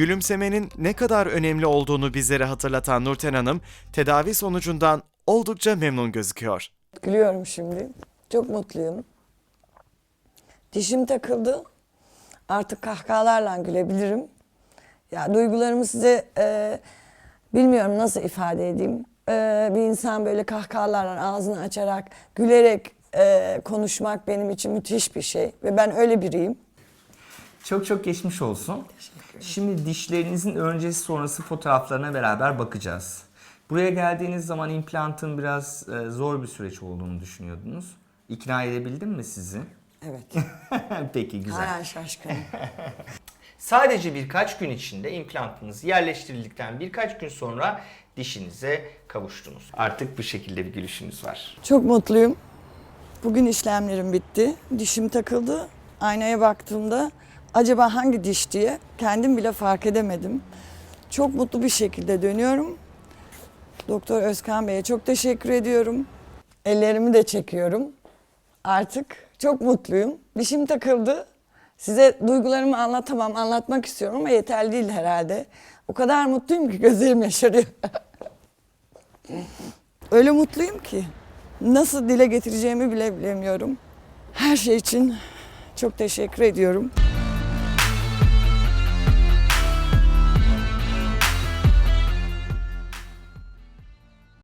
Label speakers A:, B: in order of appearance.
A: Gülümsemenin ne kadar önemli olduğunu bizlere hatırlatan Nurten Hanım, tedavi sonucundan oldukça memnun gözüküyor.
B: Gülüyorum şimdi. Çok mutluyum. Dişim takıldı. Artık kahkahalarla gülebilirim. Ya duygularımı size e, bilmiyorum nasıl ifade edeyim. E, bir insan böyle kahkahalarla ağzını açarak, gülerek e, konuşmak benim için müthiş bir şey. Ve ben öyle biriyim.
C: Çok çok geçmiş olsun. Şimdi dişlerinizin öncesi sonrası fotoğraflarına beraber bakacağız. Buraya geldiğiniz zaman implantın biraz e, zor bir süreç olduğunu düşünüyordunuz. İkna edebildim mi sizi?
B: Evet.
C: Peki güzel.
B: Hala şaşkınım.
D: Sadece birkaç gün içinde implantınız yerleştirildikten birkaç gün sonra dişinize kavuştunuz. Artık bu şekilde bir gülüşünüz var.
B: Çok mutluyum. Bugün işlemlerim bitti. Dişim takıldı. Aynaya baktığımda acaba hangi diş diye kendim bile fark edemedim. Çok mutlu bir şekilde dönüyorum. Doktor Özkan Bey'e çok teşekkür ediyorum. Ellerimi de çekiyorum. Artık çok mutluyum. Dişim takıldı. Size duygularımı anlatamam, anlatmak istiyorum ama yeterli değil herhalde. O kadar mutluyum ki gözlerim yaşarıyor. Öyle mutluyum ki nasıl dile getireceğimi bile bilemiyorum. Her şey için çok teşekkür ediyorum.